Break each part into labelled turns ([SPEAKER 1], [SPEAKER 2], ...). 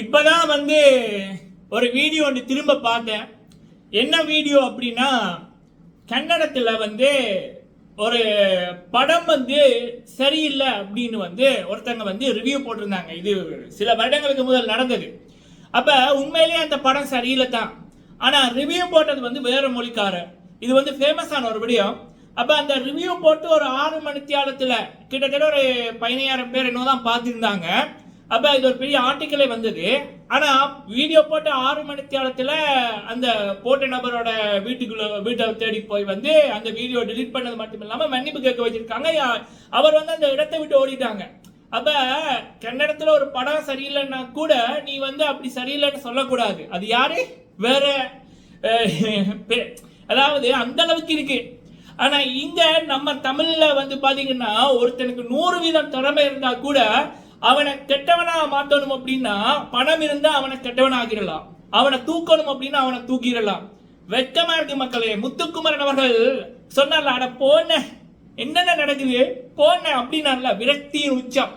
[SPEAKER 1] இப்பதான் வந்து ஒரு வீடியோ ஒன்று திரும்ப பார்த்தேன். என்ன வீடியோ அப்படின்னா கன்னடத்தில் வந்து ஒரு படம் வந்து சரியில்லை அப்படின்னு வந்து ஒருத்தங்க வந்து ரிவ்யூ போட்டிருந்தாங்க. இது சில வருடங்களுக்கு முதல் நடந்தது. அப்போ உண்மையிலேயே அந்த படம் சரியில்லை தான். ஆனால் ரிவ்யூ போட்டது வந்து வேற மொழிக்காரர். இது வந்து ஃபேமஸான ஒரு வீடியோ அப்போ அந்த ரிவ்யூ போட்டு ஒரு ஆறு மணித்தியாலத்துல கிட்டத்தட்ட ஒரு பதினாயிரம் பேர் என்னவோ தான் பார்த்துருந்தாங்க. அப்போ இது ஒரு பெரிய ஆர்டிக்கலே வந்தது. ஆனால் வீடியோ போட்ட ஆறு மணித்தியாலத்துல அந்த போட்ட நபரோட வீட்டுக்குள்ள வீட்டை தேடி போய் வந்து அந்த வீடியோ டெலீட் பண்ணது மட்டும் இல்லாமல் மன்னிப்பு கேட்க வச்சிருக்காங்க. அவர் வந்து அந்த இடத்தை விட்டு ஓடிட்டாங்க. அப்போ கன்னடத்தில் ஒரு படம் சரியில்லைன்னா கூட நீ வந்து அப்படி சரியில்லைன்னு சொல்லக்கூடாது. அது யாரு? வேற அதாவது அந்த அளவுக்கு இருக்கு. ஆனால் இங்க நம்ம தமிழ்ல வந்து பாத்தீங்கன்னா ஒருத்தனுக்கு நூறு வீதம் திறமை இருந்தா கூட அவனை கெட்டவனா மாத்தணும் அப்படின்னா பணம் இருந்தா அவனை கெட்டவன் ஆகிடலாம் அவனை தூக்கணும் அப்படின்னா அவனை தூக்கிடலாம். வெட்கமா இருக்கு மக்களே முத்துக்குமரன் அவர்கள் சொன்னார்ல அட போன என்னென்ன நடக்குது? போன அப்படின்னார்ல விரக்தியின் உச்சம்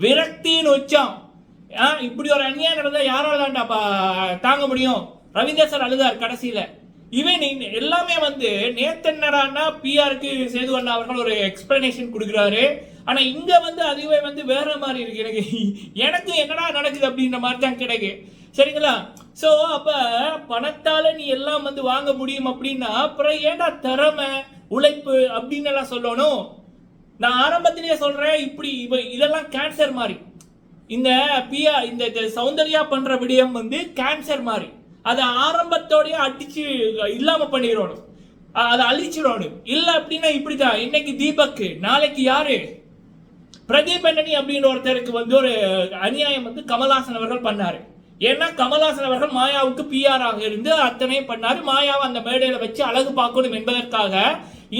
[SPEAKER 1] விரக்தியின் உச்சம். ஆ, இப்படி ஒரு அநியாயம் நடந்தா யாரால தான்டா பா- தாங்க முடியும்? ரவீந்தர் அழுதார் கடைசியில. இவன் எல்லாமே வந்து நேத்தன்னடான்னா பிஆருக்கு சேது அண்ணா அவர்கள் ஒரு எக்ஸ்பிளனேஷன் கொடுக்குறாரு. ஆனால் இங்கே வந்து அதுவே வந்து வேற மாதிரி இருக்கு. எனக்கு எனக்கு என்னடா நடக்குது அப்படின்ற மாதிரி தான் கிடைக்கு. சரிங்களா? ஸோ அப்போ பணத்தால் நீ எல்லாம் வந்து வாங்க முடியும் அப்படின்னா அப்புறம் ஏன்டா திறமை உழைப்பு அப்படின்னு எல்லாம் சொல்லணும்? நான் ஆரம்பத்திலேயே சொல்கிறேன் இப்படி இவ- இதெல்லாம் கேன்சர் மாதிரி. இந்த பியா இந்த சௌந்தர்யா பண்ணுற விடயம் வந்து கேன்சர் மாதிரி. அதை ஆரம்பத்தோடய அடித்து இல்லாமல் பண்ணிடணும். அதை அழிச்சிடணும். இல்லை அப்படின்னா இப்படி தான் இன்னைக்கு தீபக் நாளைக்கு யாரு? பிரதீப் அண்ணனி அப்படின்னு ஒருத்தருக்கு வந்து ஒரு அநியாயம் வந்து கமல்ஹாசன் அவர்கள் பண்ணார். ஏன்னா கமல்ஹாசன் அவர்கள் மாயாவுக்கு பிஆர் இருந்து அத்தனையும் பண்ணாரு. மாயாவை அந்த மேடையில் வச்சு அழகு பார்க்கணும் என்பதற்காக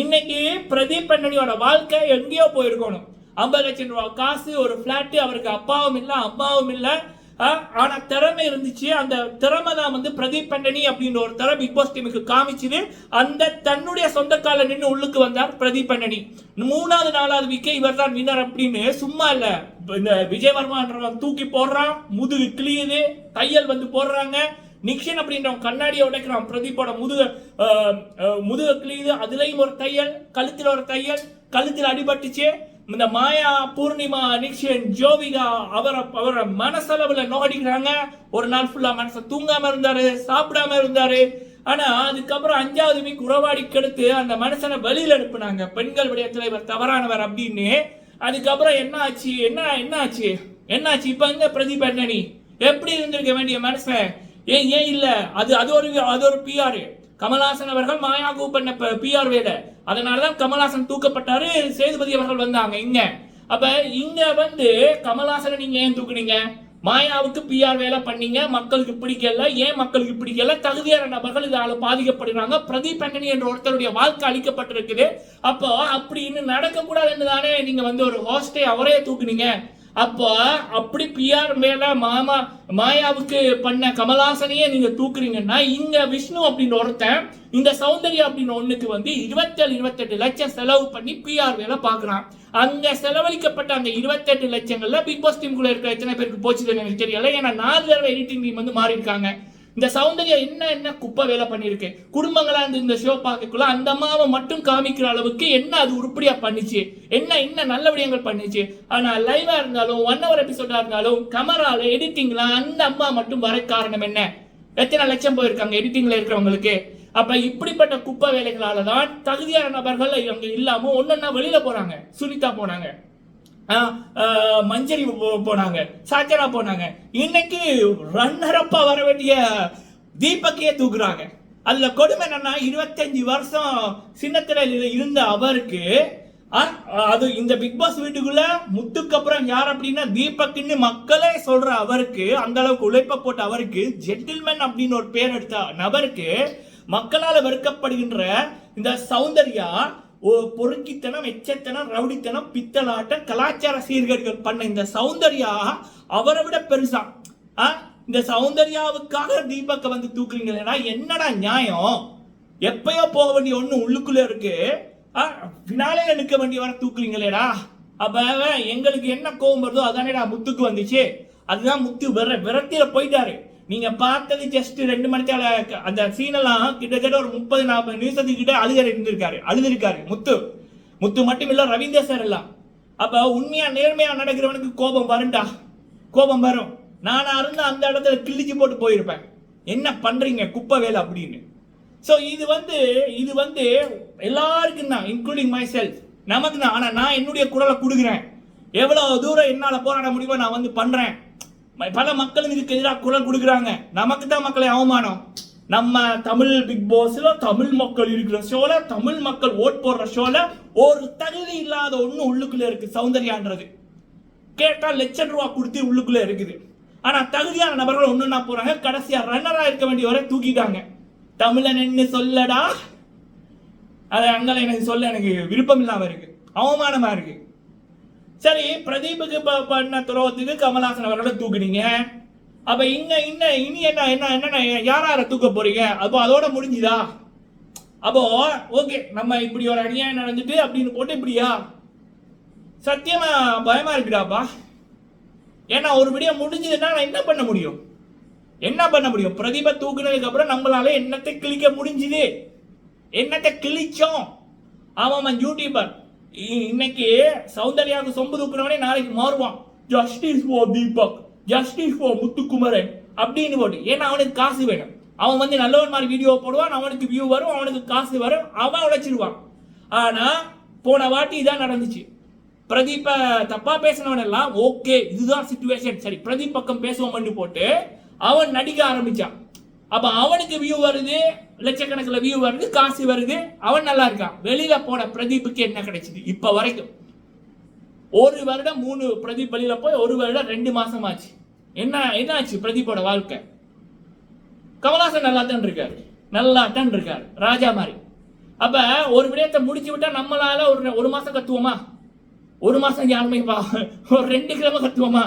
[SPEAKER 1] இன்னைக்கு பிரதீப் அண்ணனியோட வாழ்க்கை எங்கேயோ போயிருக்கணும். ஐம்பது லட்சம் ரூபா காசு ஒரு ஃப்ளாட்டு அவருக்கு அப்பாவும் இல்லை அம்மாவும் இல்லை. ஆனால் திறமை இருந்துச்சு. அந்த திறமை தான் வந்து பிரதீப் பண்டனி அப்படின்ற ஒரு திறமை பிக் பாஸ் டீமுக்கு காமிச்சுது. அந்த தன்னுடைய சொந்த கால நின்று உள்ளுக்கு வந்தார் பிரதீப் பண்டனி மூணாவது நாலாவது விக்கே இவர் தான் வின்னர் அப்படின்னு சும்மா இல்லை. இந்த விஜயவர்மான்றவன் தூக்கி போடுறான் முதுகு கிளியுது தையல் வந்து போடுறாங்க. நிக்ஷன் அப்படின்றவன் கண்ணாடியை உடைக்கிறான் பிரதீப்போட முதுக முதுக கிளியுது அதுலேயும் ஒரு தையல் கழுத்தில் ஒரு தையல் கழுத்தில் அடிபட்டுச்சு. இந்த மாயா பூர்ணிமா நிக்ஷன் ஜோவிகா அவரை அவரை மனசளவில் நோடிக்கிறாங்க ஒரு நாள் ஃபுல்லாக மனசை தூங்காம இருந்தார் சாப்பிடாம இருந்தார். ஆனால் அதுக்கப்புறம் அஞ்சாவது வீக் உறவாடி கெடுத்து அந்த மனுஷனை வழியில் அனுப்புனாங்க. பெண்கள் விடயத்துல தலைவர் தவறானவர் அப்படின்னு. அதுக்கப்புறம் என்ன ஆச்சு என்ன என்ன ஆச்சு என்ன ஆச்சு இப்போ எங்க பிரதீப் எப்படி இருந்திருக்க வேண்டிய மனுஷன் ஏன் ஏன் இல்லை? அது அது ஒரு அது ஒரு பிஆர் கமல்ஹாசன் அவர்கள் மாயாகு பண்ண பிஆர் வேலை அதனாலதான் கமல்ஹாசன் தூக்கப்பட்டாரு. சேதுபதி அவர்கள் வந்தாங்க இங்க. அப்ப இங்க வந்து கமல்ஹாசனை நீங்க ஏன் தூக்குனீங்க? மாயாவுக்கு பிஆர் வேலை பண்ணீங்க. மக்களுக்கு பிடிக்கல. ஏன் மக்களுக்கு பிடிக்கல? தகுதியான நபர்கள் இதால பாதிக்கப்படுறாங்க. பிரதீப் ஆண்டனி என்ற ஒருத்தருடைய வாழ்க்கை அளிக்கப்பட்டிருக்குது அப்போ அப்படின்னு நடக்கக்கூடாதுன்னு தானே நீங்க வந்து ஒரு ஹோஸ்டே அவரே தூக்குனீங்க? அப்போ அப்படி பிஆர் மேல மாமா மாயாவுக்கு பண்ண கமலாசனையே நீங்க தூக்குறீங்கன்னா இங்க விஷ்ணு அப்படின்னு ஒருத்தன் இந்த சௌந்தர்யா அப்படின்னு ஒண்ணுக்கு வந்து இருபத்தேழு இருபத்தெட்டு லட்சம் செலவு பண்ணி பிஆர் வேலை பாக்குறான் அங்க செலவழிக்கப்பட்ட அந்த இருபத்தெட்டு லட்சங்கள்ல பிக் பாஸ் டீமுக்குள்ள இருக்கிற எத்தனை பேருக்கு போச்சுன்னு எனக்கு தெரியல. ஏன்னா நாலு தடவை எடிட்டிங் டீம் வந்து மாறி இருக்காங்க இந்த சௌந்தர்யா என்ன என்ன குப்பை வேலை பண்ணியிருக்கு? குடும்பங்களா இருந்து இந்த ஷோ பார்க்கக்குள்ள அந்த அம்மாவை மட்டும் காமிக்கிற அளவுக்கு என்ன அது உருப்படியா பண்ணுச்சு? என்ன என்ன நல்ல விடயங்கள் பண்ணுச்சு? ஆனா லைவா இருந்தாலும் ஒன் ஹவர் எபிசோடா இருந்தாலும் கமரால எடிட்டிங்ல அந்த அம்மா மட்டும் வர காரணம் என்ன? எத்தனை லட்சம் போயிருக்காங்க எடிட்டிங்ல இருக்கிறவங்களுக்கு? அப்ப இப்படிப்பட்ட குப்பை வேலைகளால தான் தகுதியான நபர்கள் இவங்க இல்லாம ஒன்னொன்னா வெளியில போறாங்க சுனிதா போனாங்க. மஞ்சரி போ- போனாங்க. சாச்சரா போனாங்க. இன்னைக்கு ரன்னரப்பா வர வேண்டிய தீபக்கையே தூக்குறாங்க. அதுல கொடுமை என்னன்னா இருபத்தஞ்சு வருஷம் சின்னத்திரையில இருந்த அவருக்கு அது இந்த பிக் பாஸ் வீட்டுக்குள்ள முத்துக்கு அப்புறம் யார் அப்படின்னா தீபக்னு மக்களே சொல்ற அவருக்கு அந்த அளவுக்கு உழைப்ப போட்ட அவருக்கு ஜென்டில்மேன் அப்படின்னு ஒரு பேர் எடுத்த நபருக்கு மக்களால் வெறுக்கப்படுகின்ற இந்த சௌந்தர்யா பொறுக்கித்தனம் எச்சத்தனம் ரவுடித்தனம் பித்தலாட்டம் கலாச்சார சீர்கேடுகள் பண்ண இந்த சௌந்தர்யா அவரை விட பெருசா. ஆ? இந்த சௌந்தர்யாவுக்காக தீபக்கை வந்து தூக்குறீங்களேடா என்னடா நியாயம்? எப்பயோ போக வேண்டிய ஒண்ணு உள்ளுக்குள்ள இருக்கு. பின்னாலே நிற்க வேண்டிய வர தூக்குறீங்களேடா. அப்ப எங்களுக்கு என்ன கோவம் வருதோ அதானேடா முத்துக்கு வந்துச்சு. அதுதான் முத்து விர விரத்தியில போயிட்டாரு. நீங்க பார்த்தது ஜஸ்ட் ரெண்டு மணித்தால அந்த சீனெல்லாம் கிட்டத்தட்ட ஒரு முப்பது நாற்பது நிமிஷத்துக்கு கிட்ட அழுக இருந்திருக்காரு அழுதிருக்காரு. முத்து. முத்து மட்டும் இல்ல ரவீந்தர் சார் எல்லாம். அப்ப உண்மையா நேர்மையா நடக்கிறவனுக்கு கோபம் வரும்டா. கோபம் வரும். நானா இருந்தா அந்த இடத்துல கிழிச்சு போட்டு போயிருப்பேன். என்ன பண்றீங்க குப்பை வேலை அப்படின்னு. ஸோ இது வந்து இது வந்து எல்லாருக்கும் தான் இன்க்ளூடிங் மை செல்ஃப் நமக்கு தான். ஆனால் நான் என்னுடைய குரலை கொடுக்குறேன். எவ்வளோ தூரம் என்னால் போராட முடியுமோ நான் வந்து பண்ணுறேன் பல மக்களும் இதுக்கு எதிராக குரல் கொடுக்குறாங்க. நமக்கு தான் மக்களை அவமானம். நம்ம தமிழ் பிக் பாஸ்ல தமிழ் மக்கள் இருக்கிற ஷோல தமிழ் மக்கள் ஓட் போடுற ஷோல ஒரு தகுதி இல்லாத ஒண்ணு உள்ளுக்குள்ள இருக்கு சௌந்தர்யான்றது. கேட்டா லட்சம் ரூபா கொடுத்து உள்ளுக்குள்ள இருக்குது. ஆனா தகுதியான நபர்கள் ஒண்ணுன்னா போறாங்க? கடைசியா ரன்னரா இருக்க வேண்டிய வரை தூக்கிட்டாங்க. தமிழன் என்ன சொல்லடா? அது அங்கே எனக்கு சொல்ல எனக்கு விருப்பம் இல்லாம இருக்கு. அவமானமா இருக்கு. சரி பிரதீபுக்கு பண்ண துரோகத்துக்கு கமல்ஹாசன் அவரோட தூக்குனீங்க. அப்ப இங்க இன்ன இனி என்ன என்ன என்ன யார் யாரை தூக்க போறீங்க? அப்போ அதோட முடிஞ்சுதா? அப்போ ஓகே நம்ம இப்படி ஒரு அநியாயம் நடந்துட்டு அப்படின்னு போட்டு இப்படியா? சத்தியமா பயமா இருக்குடாப்பா? ஏன்னா ஒரு விடிய முடிஞ்சதுன்னா நான் என்ன பண்ண முடியும்? என்ன பண்ண முடியும்? பிரதீபை தூக்குனதுக்கு அப்புறம் நம்மளால என்னத்தை கிழிக்க முடிஞ்சுது? என்னத்தை கிழிச்சோம்? அவன் யூடியூபர் இன்னைக்கு சௌந்தர்யாவுக்கு சொம்பு தூக்குனவனே நாளைக்கு மாறுவான். Justice for Deepak justice for Muthukumaran அப்படின்னு போட்டு. ஏன்னா அவனுக்கு காசு வேணும். அவன் வந்து நல்லவன் மாதிரி வீடியோ போடுவான் அவனுக்கு வியூ வரும் அவனுக்கு காசு வரும் அவன் உழைச்சிருவான். ஆனா போன வாட்டி இதான் நடந்துச்சு. பிரதீப்ப தப்பா பேசினவன் எல்லாம் ஓகே இதுதான் சுச்சுவேஷன் சரி பிரதீப் பக்கம் பேசுவோம்னு போட்டு அவன் நடிக்க ஆரம்பிச்சான். அப்ப அவனுக்கு வியூ வருது லட்சக்கணக்கில் வியூ வருது காசு வருது அவன் நல்லா இருக்கான். வெளியில போன பிரதீப்புக்கு என்ன கிடைச்சிது? இப்ப வரைக்கும். ஒரு வருடம் மூணு பிரதீப் வெளியில போய் ஒரு வருடம் ரெண்டு மாசம் ஆச்சு. என்ன என்ன ஆச்சு பிரதீப்போட வாழ்க்கை? கமலாசன் நல்லா தான் இருக்காரு. நல்லா தான் இருக்காரு. ராஜா மாதிரி. அப்ப ஒரு விடயத்தை முடிச்சு விட்டா நம்மளால ஒரு ஒரு மாசம் கத்துவோமா? ஒரு மாசம் யாருமே ஒரு ரெண்டு கிழமை கத்துவோமா?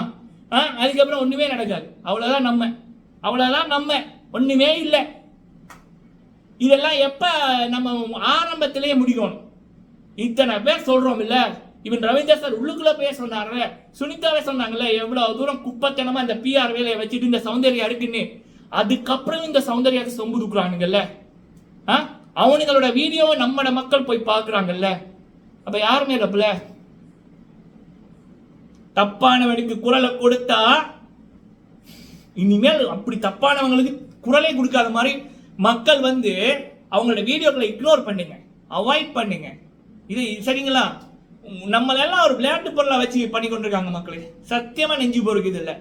[SPEAKER 1] ஆ அதுக்கப்புறம் ஒண்ணுமே நடக்காது. அவ்வளவுதான் நம்ம. அவ்வளவுதான் நம்ம. ஒன்றுமே இல்லை. இதெல்லாம் எப்போ நம்ம ஆரம்பத்திலேயே முடிக்கணும்? இத்தனை பேர் சொல்கிறோம் இல்லை இவன் ரவீந்திர சார் உள்ளுக்குள்ளே பேச சொன்னார்ல சுனிதாவே சொன்னாங்கல்ல எவ்வளோ தூரம் குப்பத்தனமாக இந்த பிஆர் வேலையை வச்சுட்டு இந்த சௌந்தர்யா இருக்குன்னு. அதுக்கப்புறம் இந்த சௌந்தர்யாக்கு சொம்பு தூக்குறானுங்கல்ல. ஆ? அவனுங்களோட வீடியோவை நம்மட மக்கள் போய் பார்க்குறாங்கல்ல. அப்போ யாருமே இல்லப்பல தப்பானவனுக்கு குரலை கொடுத்தா இனிமேல் அப்படி தப்பானவங்களுக்கு குரலே கொடுக்காத மாதிரி மக்கள் வந்து அவங்களோட வீடியோக்களை இக்னோர் பண்ணுங்க. அவாய்ட் பண்ணுங்க. இது சரிங்களா? நம்மளெல்லாம் ஒரு விளையாட்டு பொருளாக வச்சு பண்ணி கொண்டிருக்காங்க மக்களே. சத்தியமாக நெஞ்சு போருக்கு இதில்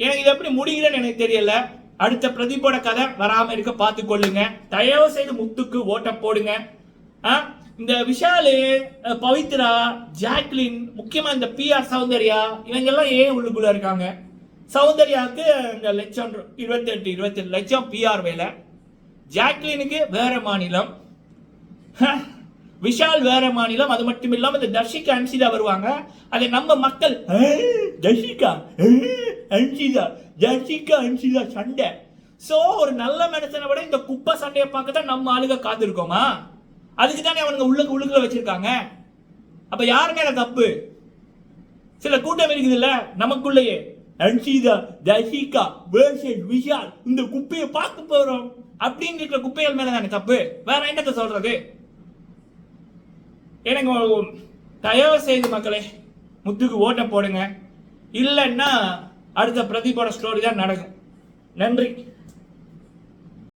[SPEAKER 1] எனக்கு இது எப்படி முடிகிறேன்னு எனக்கு தெரியல. அடுத்த பிரதீப்போட கதை வராமல் இருக்க பார்த்து கொள்ளுங்க தயவு செய்து முத்துக்கு ஓட்ட போடுங்க. ஆ, இந்த விஷாலு பவித்ரா ஜாக்லின் முக்கியமா இந்த பிஆர் சௌந்தர்யா இவங்க எல்லாம் ஏன் உள்ளுக்குள்ள இருக்காங்க? சௌந்தர்யாவுக்கு இந்த லட்சம் இருபத்தெட்டு இருபத்தெட்டு லட்சம் பிஆர் வேலை. ஜாக்லினுக்கு வேற மாநிலம். விஷால் வேற மாநிலம். அது மட்டும் இல்லாம இந்த தர்ஷிகா அன்சிதா வருவாங்க. அதை நம்ம மக்கள் தர்ஷிகா அன்சிதா தர்ஷிகா அன்சிதா சண்டை. சோ ஒரு நல்ல மனுஷனை விட இந்த குப்பை சண்டையை பார்க்க தான் நம்ம ஆளுங்க காத்திருக்கோமா? அதுக்கு தானே அவனுங்க உள்ளுக்கு உள்ளுக்குள்ள வச்சிருக்காங்க. அப்ப யார் மேல தப்பு? சில கூட்டம் இருக்குதுல்ல நமக்குள்ளேயே. அன்சிதா தர்ஷிகா வேர்ஷன் விஷால் இந்த குப்பையை பார்க்க போறோம். அப்படின்னு இருக்கிற குப்பைகள் மேல தானே தப்பு? வேற என்னத்தை சொல்றது? எனக்கு தயவு செய்து மக்களே முத்துக்கு ஓட்ட போடுங்க. இல்லைன்னா அடுத்த பிரதீபோட ஸ்டோரி தான் நடக்கும். நன்றி.